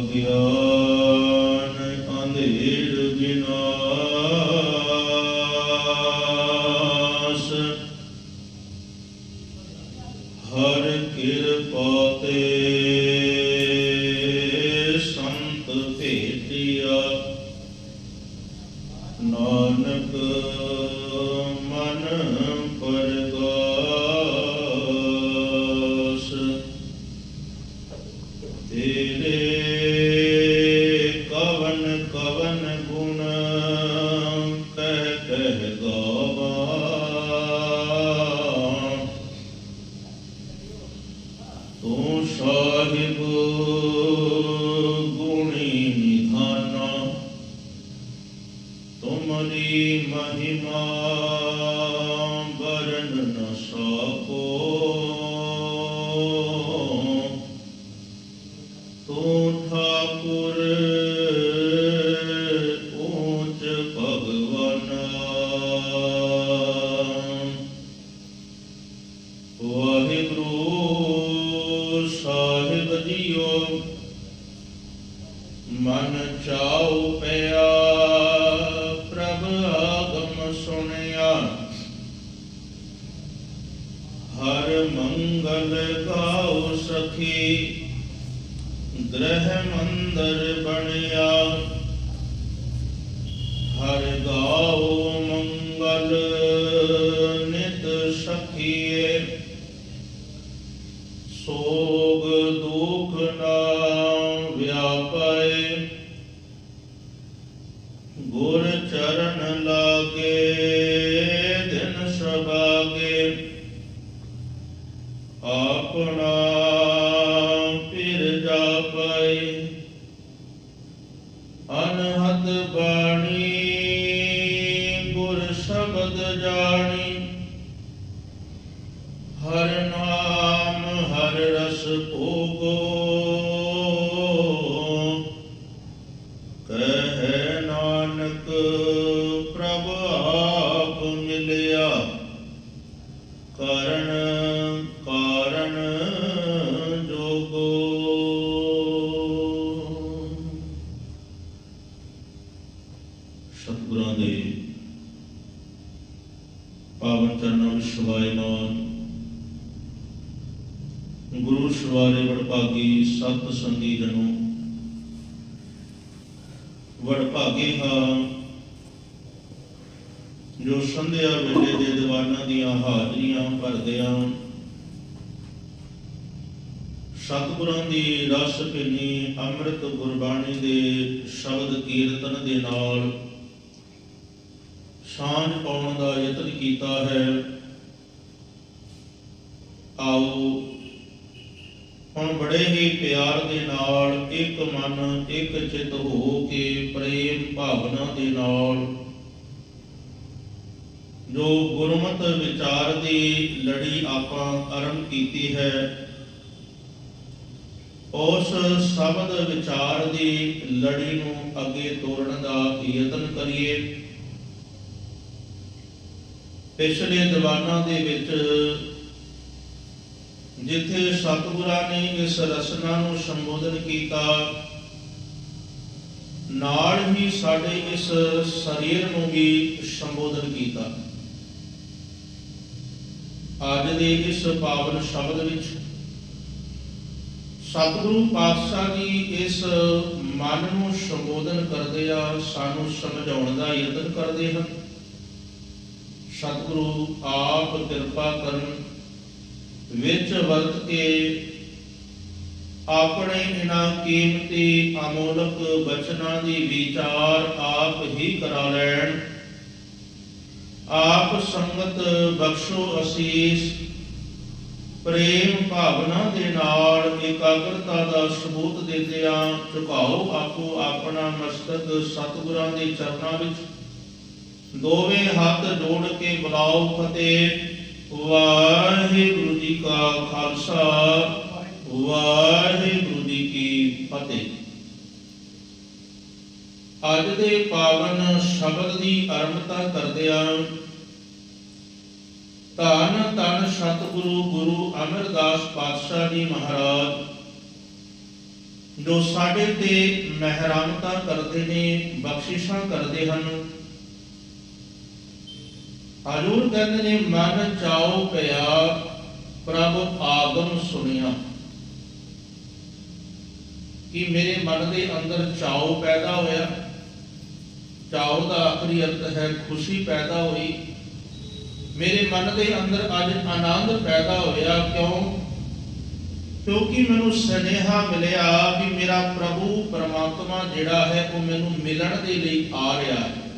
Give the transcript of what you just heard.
ਅਗਿਆਨ ਅੰਧੇਰ ਵਿਨਾਸ਼। ਹਰ ਕਿਰਪਾ ਤੇ ਸੰਤ ਭੇਟਿਆ। ਨਾਨਕ ਮਨ ਪਰ ਤੂੰ ਸਾਹਿਬ ਗੁਣੀ ਨਿਧਾਨਾ ਤੁਮਰੀ ਮਹਿਮਾ ਬਰਨ ਨ ਮਨ ਚਾਉ ਪਿਆ, ਪ੍ਰਭ ਆਗਮ ਸੁਣਿਆ। ਹਰ ਮੰਗਲ ਗਾਉ ਸਖੀ, ਗ੍ਰਹਿ ਮੰਦਰ ਬਣਿਆ। ਹਰ ਗਾਉ ਮੰਗਲ ਨਿਤ ਸਖੀਏ, ਸੋ ਅਨਹਦ ਬਾਣੀ, ਗੁਰ ਸ਼ਬਦ ਜਾਣੀ। ਹਰ ਨਾਮ, ਹਰ ਰਸ ਭੋਗੋ। ਕਹਿ ਨਾਨਕ, ਪ੍ਰਭ ਆਪ ਮਿਲਿਆ। ਕਰਨ ਪਾਵਨ ਚਰਨਾਂ ਵਿੱਚ ਸ਼ੁਭਾਇਮਾਨ ਗੁਰੂ ਸਵਾਰੇ ਵਡਭਾਗੀ ਸਤ ਸੰਗੀ ਜਨੋ ਵਡਭਾਗੇ ਹਾਂ, ਜੋ ਸੰਧਿਆ ਵੇਲੇ ਦੇ ਦੀਵਾਨਾਂ ਦੀਆਂ ਹਾਜ਼ਰੀਆਂ ਭਰਦਿਆਂ ਸਤਿਗੁਰਾਂ ਦੀ ਰਸ ਭਿੰਨੀ ਅੰਮ੍ਰਿਤ ਗੁਰਬਾਣੀ ਦੇ ਸ਼ਬਦ ਕੀਰਤਨ ਦੇ ਨਾਲ ਸਾਂਝ ਪਾਉਣ ਦਾ ਯਤਨ ਕੀਤਾ ਹੈ। ਆਓ, ਹੁਣ ਬੜੇ ਹੀ ਪਿਆਰ ਦੇ ਨਾਲ, ਇੱਕ ਮਨ, ਇੱਕ ਚਿੱਤ ਹੋ ਕੇ ਪ੍ਰੇਮ ਭਾਵਨਾ ਦੇ ਨਾਲ ਜੋ ਗੁਰਮਤ ਵਿਚਾਰ ਦੀ ਲੜੀ ਆਪਾਂ ਆਰੰਭ ਕੀਤੀ ਹੈ, ਉਸ ਸ਼ਬਦ ਵਿਚਾਰ ਦੀ ਲੜੀ ਨੂੰ ਅੱਗੇ ਤੋਰਨ ਦਾ ਯਤਨ ਕਰੀਏ। ਪਿਛਲੇ ਦੀਵਾਨਾਂ ਦੇ ਵਿੱਚ ਜਿੱਥੇ ਸਤਿਗੁਰਾਂ ਨੇ ਇਸ ਰਸਨਾ ਨੂੰ ਸੰਬੋਧਨ ਕੀਤਾ, ਨਾਲ ਹੀ ਸਾਡੇ ਇਸ ਸਰੀਰ ਨੂੰ ਵੀ ਸੰਬੋਧਨ ਕੀਤਾ। ਅੱਜ ਦੇ ਇਸ ਪਾਵਨ ਸ਼ਬਦ ਵਿੱਚ ਸਤਿਗੁਰੂ ਪਾਤਸ਼ਾਹ ਜੀ ਇਸ ਮਨ ਨੂੰ ਸੰਬੋਧਨ ਕਰਦੇ ਆ, ਸਾਨੂੰ ਸਮਝਾਉਣ ਦਾ ਯਤਨ ਕਰਦੇ ਹਨ। ਸਤਿਗੁਰੂ ਆਪ ਕਿਰਪਾ ਕਰਨ, ਵਿੱਚ ਵਰਤ ਕੇ ਆਪਣੇ ਇਹਨਾਂ ਕੀਮਤੀ ਅਮੋਲਕ ਬਚਨਾਂ ਦੀ ਵਿਚਾਰ ਆਪ ਹੀ ਕਰਾ ਲੈਣ। ਆਪ ਸੰਗਤ ਬਖਸ਼ੋ ਅਸੀਸ। ਪ੍ਰੇਮ ਭਾਵਨਾ ਦੇ ਨਾਲ ਇਕਾਗਰਤਾ ਦਾ ਸਬੂਤ ਦਿੰਦਿਆਂ ਝੁਕਾਓ ਆਪੋ ਆਪਣਾ ਮਸਤਕ ਸਤਿਗੁਰਾਂ ਦੇ ਚਰਨਾਂ ਵਿੱਚ। ਦੋਵੇਂ ਹੱਥ ਜੋੜ ਕੇ ਬੁਲਾਓ ਫਤਿਹ। ਵਾਹਿਗੁਰੂ ਜੀ ਕਾ ਖਾਲਸਾ। ਵਾਹਿਗੁਰੂ ਜੀ ਕੀ ਫਤਿਹ। ਅੱਜ ਦੇ ਪਾਵਨ ਸ਼ਬਦ ਦੀ ਅਰਮਤਾ ਕਰਦਿਆਂ ਧੰਨ ਧੰਨ ਸਤਿਗੁਰੂ ਗੁਰੂ ਅਮਰਦਾਸ ਪਾਤਸ਼ਾਹ ਜੀ ਮਹਾਰਾਜ, ਜੋ ਸਾਡੇ ਤੇ ਮਹਿਰਾਮਤਾ ਕਰਦੇ ਨੇ, ਬਖਸ਼ਿਸ਼ਾਂ ਕਰਦੇ ਹਨ। ਹਜੂਰ ਕਹਿੰਦੇ ਨੇ, ਮਨ ਚਾਉ ਪਿਆ, ਪ੍ਰਭ ਆਗਮ ਸੁਣਿਆ ਕਿ ਮੇਰੇ ਮਨ ਦੇ ਅੰਦਰ ਚਾਉ ਪੈਦਾ ਹੋਇਆ? ਚਾਉ ਦਾ ਆਖਰੀ ਅਰਥ ਹੈ, ਖੁਸ਼ੀ ਪੈਦਾ ਹੋਈ। ਮੇਰੇ ਮਨ ਦੇ ਅੰਦਰ ਅੱਜ ਆਨੰਦ ਪੈਦਾ ਹੋਇਆ। ਕਿਉਂ? ਕਿਉਂਕਿ ਮੈਨੂੰ ਸੁਨੇਹਾ ਮਿਲਿਆ ਵੀ ਮੇਰਾ ਪ੍ਰਭੂ ਪਰਮਾਤਮਾ ਜਿਹੜਾ ਹੈ, ਉਹ ਮੈਨੂੰ ਮਿਲਣ ਦੇ ਲਈ ਆ ਰਿਹਾ ਹੈ।